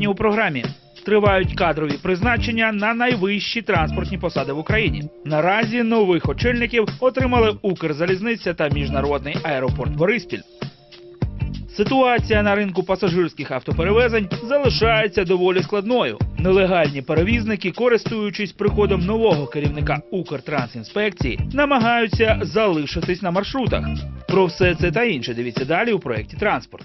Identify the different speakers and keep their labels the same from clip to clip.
Speaker 1: Сьогодні у програмі тривають кадрові призначення на найвищі транспортні посади в Україні. Наразі нових очільників отримали Укрзалізниця та міжнародний аеропорт Бориспіль. Ситуація на ринку пасажирських автоперевезень залишається доволі складною. Нелегальні перевізники, користуючись приходом нового керівника Укртрансінспекції, намагаються залишитись на маршрутах. Про все це та інше дивіться далі у проєкті Транспорт.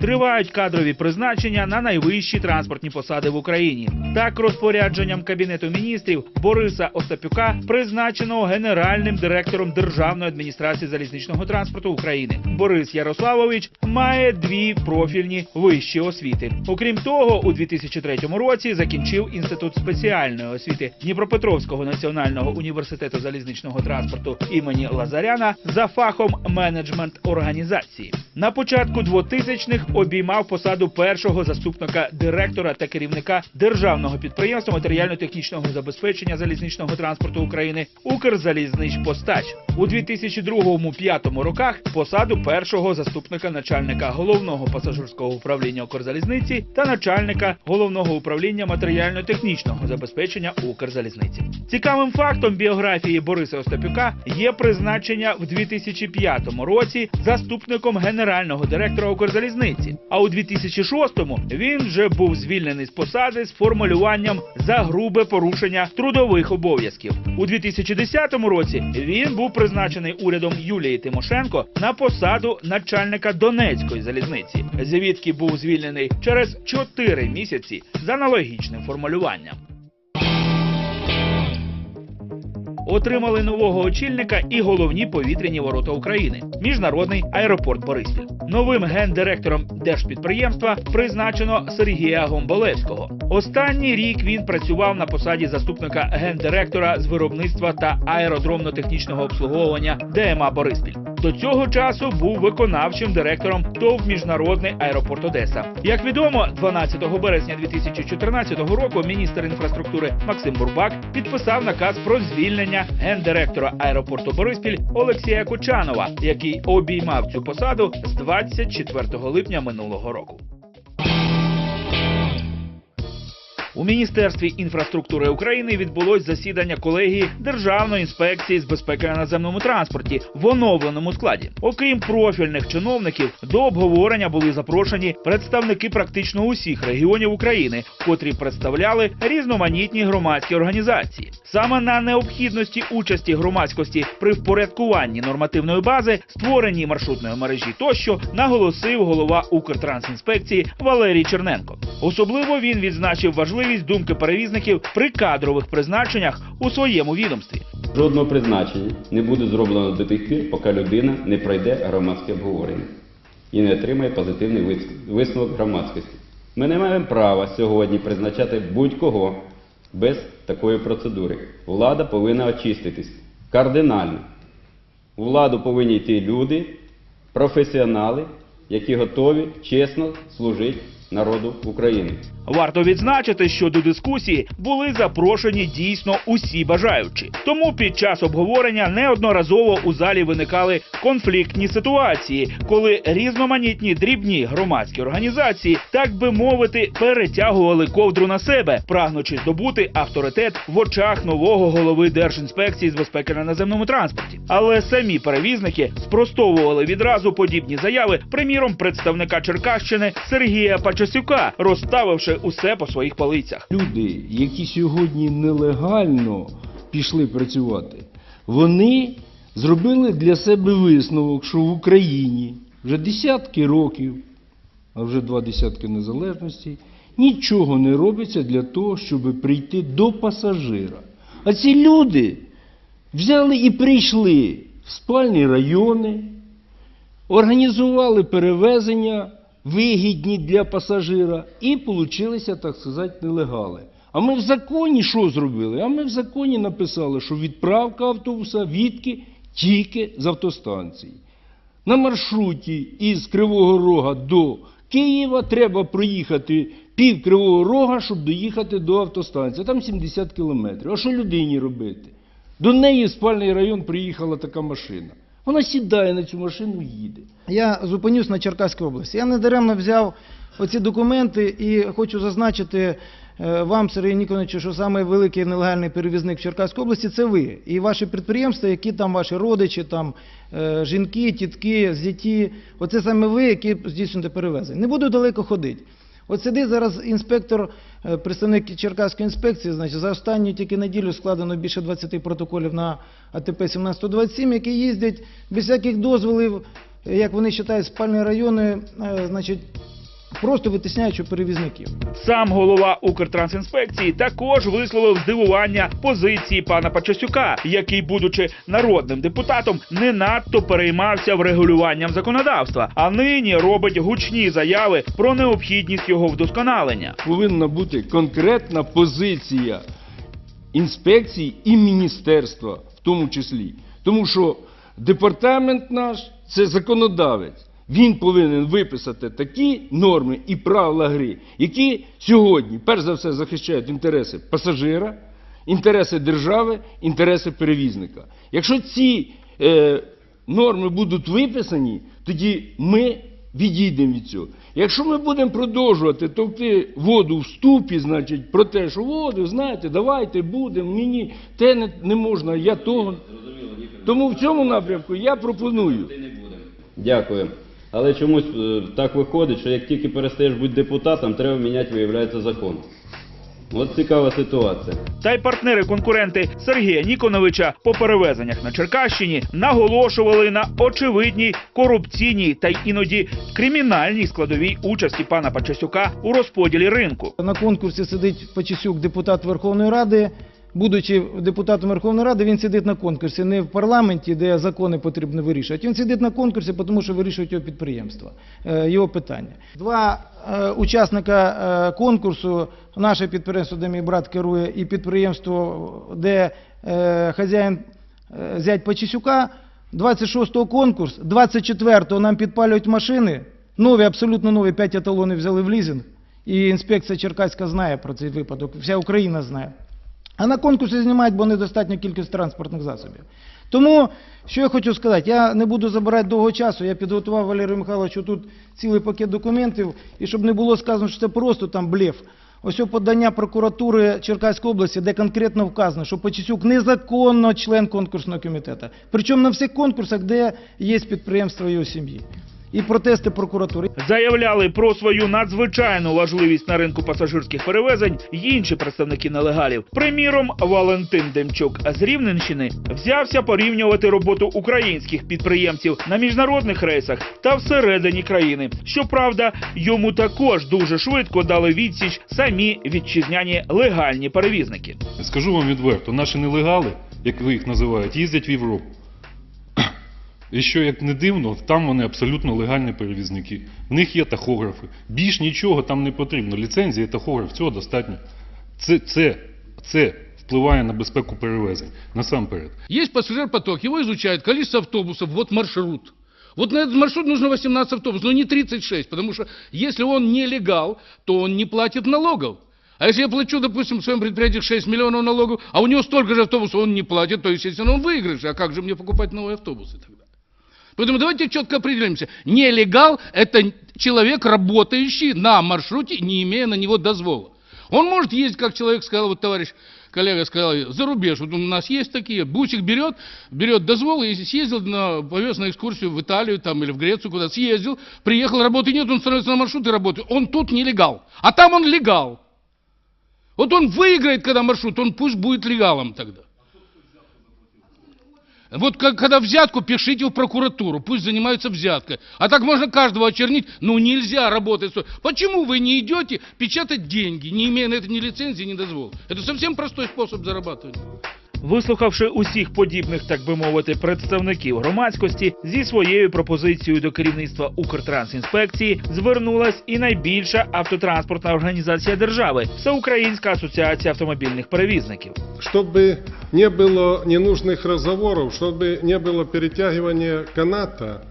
Speaker 1: Тривають кадрові призначення на найвищі транспортні посади в Україні. Так, розпорядженням кабінету міністрів Бориса Остапюка призначеного генеральним директором Державної адміністрації залізничного транспорту України. Борис Ярославович має дві профільні вищі освіти. Окрім того, у 2003 році закінчив інститут спеціальної освіти Дніпропетровського національного університету залізничного транспорту імені Лазаряна за фахом менеджмент організації. На початку 2000-х обіймав посаду першого заступника директора та керівника державного підприємства матеріально-технічного забезпечення залізничного транспорту України Укрзалізничпостач. У 2002-2005 роках посаду першого заступника начальника головного пасажирського управління Укрзалізниці та начальника головного управління матеріально-технічного забезпечення Укрзалізниці. Цікавим фактом біографії Бориса Остапюка є призначення в 2005 році заступником генерального директора Укрзалізниці. А у 2006-му він вже був звільнений з посади з формулюванням за грубе порушення трудових обов'язків. У 2010 році він був призначений урядом Юлії Тимошенко на посаду начальника Донецької залізниці, звідки був звільнений через 4 місяці з аналогічним формулюванням. Отримали нового очільника і головні повітряні ворота України міжнародний аеропорт Бориспіль. Новим гендиректором держпідприємства призначено Сергія Гомболевського. Останній рік він працював на посаді заступника гендиректора з виробництва та аеродромно-технічного обслуговування ДМА Бориспіль. До цього часу був виконавчим директором ТОВ Міжнародний аеропорт Одеса. Як відомо, 12 березня 2014 року міністр інфраструктури Максим Бурбак підписав наказ про звільнення гендиректора аеропорту Бориспіль Олексія Кучанова, який обіймав цю посаду з 24 липня минулого року. У Міністерстві інфраструктури України відбулось засідання колегії Державної інспекції з безпеки на наземному транспорті в оновленому складі. Окрім профільних чиновників, до обговорення були запрошені представники практично усіх регіонів України, котрі представляли різноманітні громадські організації. Саме на необхідності участі громадськості при впорядкуванні нормативної бази, створенні маршрутної мережі тощо наголосив голова Укртрансінспекції Валерій Черненко. Особливо він відзначив важливість думки перевізників при кадрових призначеннях у своєму відомстві.
Speaker 2: Жодного призначення не буде зроблено до тих пір, поки людина не пройде громадське обговорення і не отримає позитивний висновок громадськості. Ми не маємо права сьогодні призначати будь-кого без такої процедури. Влада повинна очиститись кардинально. У владу повинні йти люди, професіонали, які готові чесно служити народу України.
Speaker 1: Варто відзначити, що до дискусії були запрошені дійсно усі бажаючі. Тому під час обговорення неодноразово у залі виникали конфліктні ситуації, коли різноманітні дрібні громадські організації, так би мовити, перетягували ковдру на себе, прагнучи здобути авторитет в очах нового голови Держінспекції з безпеки на наземному транспорті. Але самі перевізники спростовували відразу подібні заяви, приміром представника Черкащини Сергія Пачасюка, розставивши усе по своїх полицях.
Speaker 3: Люди, які сьогодні нелегально пішли працювати, вони зробили для себе висновок, що в Україні вже десятки років, а вже два десятки незалежності, нічого не робиться для того, щоб прийти до пасажира. А ці люди взяли і прийшли в спальні райони, організували перевезення вигідні для пасажира і получилися, так сказати, нелегали. А ми в законі що зробили? А ми в законі написали, що відправка автобуса відки тільки з автостанції. На маршруті із Кривого Рога до Києва треба проїхати пів Кривого Рога, щоб доїхати до автостанції. Там 70 кілометрів. А що людині робити? До неї в спальний район приїхала така машина. Вона сідає на цю машину і їде.
Speaker 4: Я зупинюсь на Черкаській області. Я недаремно взяв оці документи і хочу зазначити е, вам, Сергій Ніконовичу, що саме великий нелегальний перевізник в Черкаській області це ви і ваші підприємства, які там ваші родичі, там е, жінки, тітки, зяті. Оце саме ви, які здійснюєте перевезення. Не буду далеко ходити. От сидить зараз інспектор, е, представник Черкаської інспекції, значить, за останню тільки неділю складено більше 20 протоколів на АТП 1727, які їздять без всяких дозволів, як вони вважають, спальні райони, е, значить, просто витісняючи перевізників.
Speaker 1: Сам голова Укртрансінспекції також висловив здивування позиції пана Пачасюка, який, будучи народним депутатом, не надто переймався врегулюванням законодавства, а нині робить гучні заяви про необхідність його вдосконалення.
Speaker 3: Повинна бути конкретна позиція інспекції і міністерства в тому числі. Тому що департамент наш це законодавець. Він повинен виписати такі норми і правила гри, які сьогодні, перш за все, захищають інтереси пасажира, інтереси держави, інтереси перевізника. Якщо ці е, норми будуть виписані, тоді ми відійдемо від цього. Якщо ми будемо продовжувати товкти воду в ступі, значить, про те, що воду, знаєте, давайте будемо, мені те не, не можна, я того. Тому в цьому напрямку я пропоную.
Speaker 2: Дякую. Але чомусь е, так виходить, що як тільки перестаєш бути депутатом, треба міняти, виявляється, закон. От цікава ситуація.
Speaker 1: Та й партнери-конкуренти Сергія Ніконовича по перевезеннях на Черкащині наголошували на очевидній корупційній та й іноді кримінальній складовій участі пана Пачасюка у розподілі ринку.
Speaker 4: На конкурсі сидить Почесюк, депутат Верховної Ради. Будучи депутатом Верховної Ради, він сидить на конкурсі не в парламенті, де закони потрібно вирішувати. Він сидить на конкурсі, тому що вирішують його підприємства, е, його питання. Два е, учасника е, конкурсу, наше підприємство, де мій брат керує, і підприємство, де хазяїн зять Почесюка, 26-го конкурс, 24-го нам підпалюють машини, нові, абсолютно нові, 5 еталонів взяли в лізинг. І інспекція Черкаська знає про цей випадок, вся Україна знає. А на конкурсі знімають, бо недостатня кількість транспортних засобів. Тому, що я хочу сказати, я не буду забирати довго часу. Я підготував Валерію Михайловичу тут цілий пакет документів, і щоб не було сказано, що це просто там блеф. Ось подання прокуратури Черкаської області, де конкретно вказано, що Почесюк незаконно член конкурсного комітету. Причому на всіх конкурсах, де є підприємства його сім'ї. І протести прокуратури.
Speaker 1: Заявляли про свою надзвичайну важливість на ринку пасажирських перевезень й інші представники нелегалів. Приміром, Валентин Демчук з Рівненщини взявся порівнювати роботу українських підприємців на міжнародних рейсах та всередині країни. Щоправда, йому також дуже швидко дали відсіч самі вітчизняні легальні перевізники.
Speaker 5: Скажу вам відверто, наші нелегали, як ви їх називають, їздять в Європу. І що як не дивно, там вони абсолютно легальні перевізники. В них є тахографи. Більш нічого там не потрібно. Ліцензія і тахограф, цього достатньо. Це, це, це впливає на безпеку перевезень. Насамперед.
Speaker 6: Есть пассажир-поток, его изучают, количество автобусов, вот маршрут. Вот на этот маршрут нужно 18 автобусов, но не 36, потому что если он нелегал, то он не платит налогов. А если я плачу, допустим, в своем предприятии 6 миллионов налогов, а у него столько же автобусов он не платит, то, естественно, он выигрыш. А как же мне покупать новые автобусы тогда? Поэтому давайте четко определимся. Нелегал – это человек, работающий на маршруте, не имея на него дозвола. Он может ездить, как человек сказал, вот товарищ коллега сказал, за рубеж. Вот у нас есть такие. Бусик берет, берет дозвол и съездил, на, повез на экскурсию в Италию там, или в Грецию куда съездил, приехал, работы нет, он становится на маршрут и работает. Он тут нелегал, а там он легал. Вот он выиграет, когда маршрут, он пусть будет легалом тогда. Вот когда взятку, пишите в прокуратуру, пусть занимаются взяткой. А так можно каждого очернить, ну нельзя работать. Почему вы не идете печатать деньги, не имея на это ни лицензии, ни дозвола? Это совсем простой способ зарабатывать.
Speaker 1: Вислухавши усіх подібних, так би мовити, представників громадськості, зі своєю пропозицією до керівництва Укртрансінспекції звернулась і найбільша автотранспортна організація держави Всеукраїнська асоціація автомобільних перевізників.
Speaker 7: чтобы не было ненужных разговоров, чтобы не было перетягивания каната,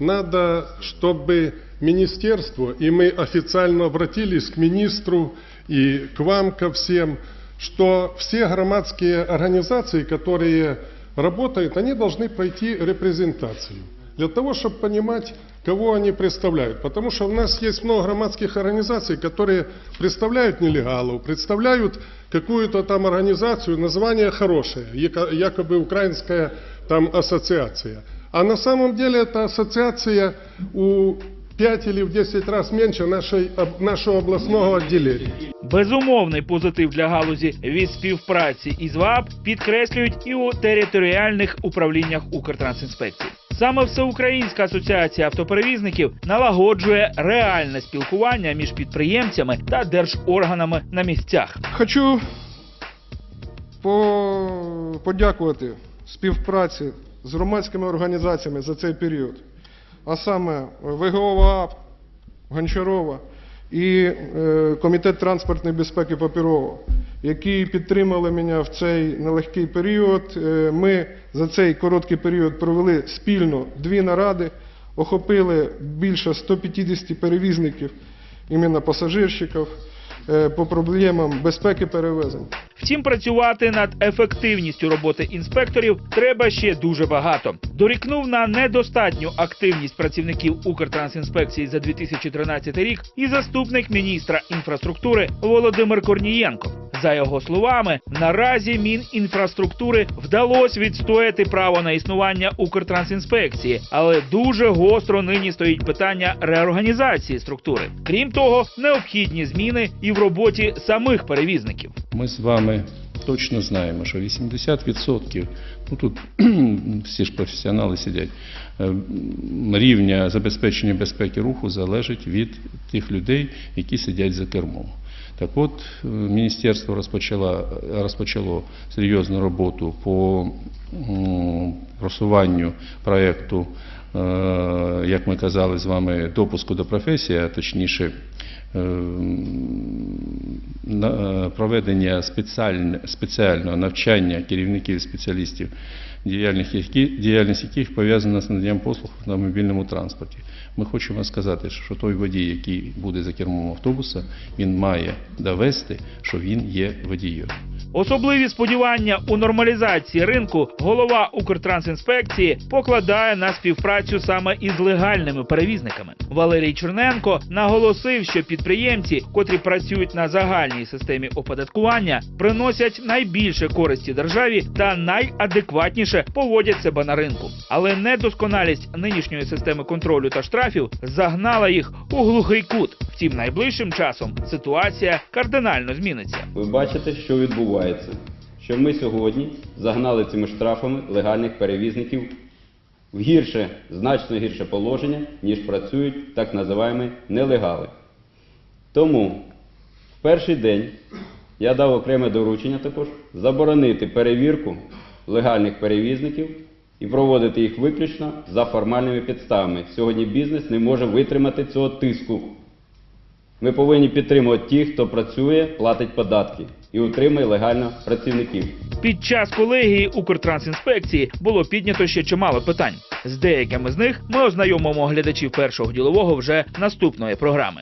Speaker 7: надо, чтобы министерство, и мы официально обратились к министру и к вам, ко всем, что все громадские организации, которые работают, они должны пройти репрезентацию. Для того, чтобы понимать, кого они представляют. Потому что у нас есть много громадских организаций, которые представляют нелегалов, представляют какую-то там организацию, название хорошее, яко- якобы украинская там ассоциация. А на самом деле эта ассоциация у 5 или в 10 раз меньше нашей, об- нашего областного отделения.
Speaker 1: Безумовний позитив для галузі від співпраці із ВАП підкреслюють і у територіальних управліннях Укртрансінспекції. Саме Всеукраїнська асоціація автоперевізників налагоджує реальне спілкування між підприємцями та держорганами на місцях.
Speaker 8: Хочу по- подякувати співпраці з громадськими організаціями за цей період, а саме ВГО ВААП, Гончарова і е, Комітет транспортної безпеки Папірова, які підтримали мене в цей нелегкий період. Е, Ми за цей короткий період провели спільно дві наради, охопили більше 150 перевізників, іменно пасажирщиків, е, по проблемам безпеки перевезень.
Speaker 1: Втім, працювати над ефективністю роботи інспекторів треба ще дуже багато. Дорікнув на недостатню активність працівників Укртрансінспекції за 2013 рік і заступник міністра інфраструктури Володимир Корнієнко. За його словами, наразі Мінінфраструктури вдалося відстояти право на існування Укртрансінспекції, але дуже гостро нині стоїть питання реорганізації структури. Крім того, необхідні зміни і в роботі самих перевізників.
Speaker 9: Ми з вами точно знаємо, що 80%, ну тут всі ж професіонали сидять, е, рівня забезпечення безпеки руху залежить від тих людей, які сидять за кермом. Так от, е, міністерство розпочало, розпочало серйозну роботу по просуванню проєкту, е, як ми казали з вами, допуску до професії, а точніше проведення спеціальне- спеціального навчання керівників спеціалістів, діяльність яких, пов'язана з наданням послуг на мобільному транспорті. Ми хочемо сказати, що той водій, який буде за кермом автобуса, він має довести, що він є водієм.
Speaker 1: Особливі сподівання у нормалізації ринку голова Укртрансінспекції покладає на співпрацю саме із легальними перевізниками. Валерій Черненко наголосив, що підприємці, котрі працюють на загальній системі оподаткування, приносять найбільше користі державі та найадекватніше поводять себе на ринку. Але недосконалість нинішньої системи контролю та штрафів загнала їх у глухий кут. Втім, найближчим часом ситуація кардинально зміниться.
Speaker 2: Ви бачите, що відбувається. Що ми сьогодні загнали цими штрафами легальних перевізників в гірше, значно гірше положення, ніж працюють так називаємо нелегали. Тому в перший день я дав окреме доручення також заборонити перевірку легальних перевізників і проводити їх виключно за формальними підставами. Сьогодні бізнес не може витримати цього тиску. Ми повинні підтримувати тих, хто працює, платить податки і утримує легально працівників.
Speaker 1: Під час колегії Укртрансінспекції було піднято ще чимало питань. З деякими з них ми ознайомимо глядачів першого ділового вже наступної програми.